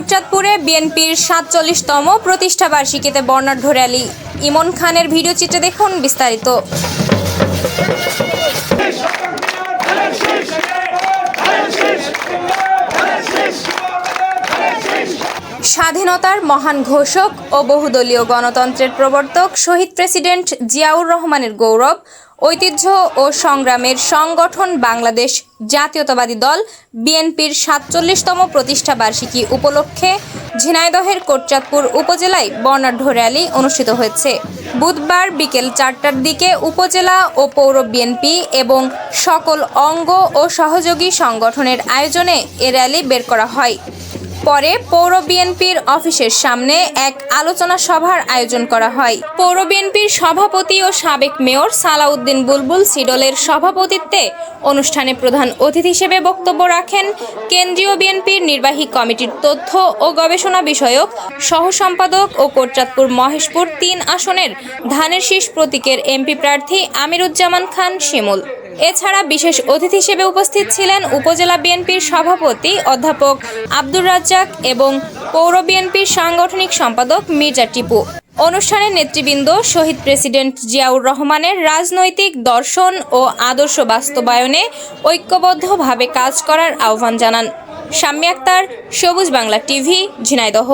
কোটচাঁদপুরে বিএনপির সাতচল্লিশতম প্রতিষ্ঠা বার্ষিকীতে বর্ণাঢ্য র্যালি। ইমন খানের ভিডিও চিত্রে দেখুন বিস্তারিত। স্বাধীনতার মহান ঘোষক ও বহুদলীয় গণতন্ত্রের প্রবর্তক, শহীদ প্রেসিডেন্ট জিয়াউর রহমানের গৌরব ঐতিহ্য ও সংগ্রামের সংগঠন বাংলাদেশ জাতীয়তাবাদী দল বিএনপির সাতচল্লিশতম প্রতিষ্ঠা বার্ষিকী উপলক্ষে ঝিনাইদহের কোটচাঁদপুর উপজেলায় বর্ণাঢ্য র্যালি অনুষ্ঠিত হয়েছে। বুধবার বিকেল চারটার দিকে উপজেলা ও পৌর বিএনপি এবং সকল অঙ্গ ও সহযোগী সংগঠনের আয়োজনে এ র্যালি বের করা হয়। পরে পৌর বিএনপির অফিসের সামনে এক আলোচনা সভার আয়োজন করা হয়। পৌর বিএনপির সভাপতি ও সাবেক মেয়র সালাউদ্দিন বুলবুল সিডলের সভাপতিত্বে অনুষ্ঠানে প্রধান অতিথি হিসেবে বক্তব্য রাখেন কেন্দ্রীয় বিএনপির নির্বাহী কমিটির তথ্য ও গবেষণা বিষয়ক সহ সম্পাদক ও কোটচাঁদপুর মহেশপুর তিন আসনের ধানের শীষ প্রতীকের এমপি প্রার্থী আমিরুজ্জামান খান শিমুল। এছাড়া বিশেষ অতিথি হিসেবে উপস্থিত ছিলেন উপজেলা বিএনপির সভাপতি অধ্যাপক আব্দুর রাজ্জাক এবং পৌর বিএনপির সাংগঠনিক সম্পাদক মির্জা টিপু। অনুষ্ঠানে নেতৃবৃন্দ, শহীদ প্রেসিডেন্ট জিয়াউর রহমানের রাজনৈতিক দর্শন ও আদর্শ বাস্তবায়নে ঐক্যবদ্ধভাবে কাজ করার আহ্বান জানান। শাম্মী আক্তার, সবুজ বাংলা টিভি, ঝিনাইদহ।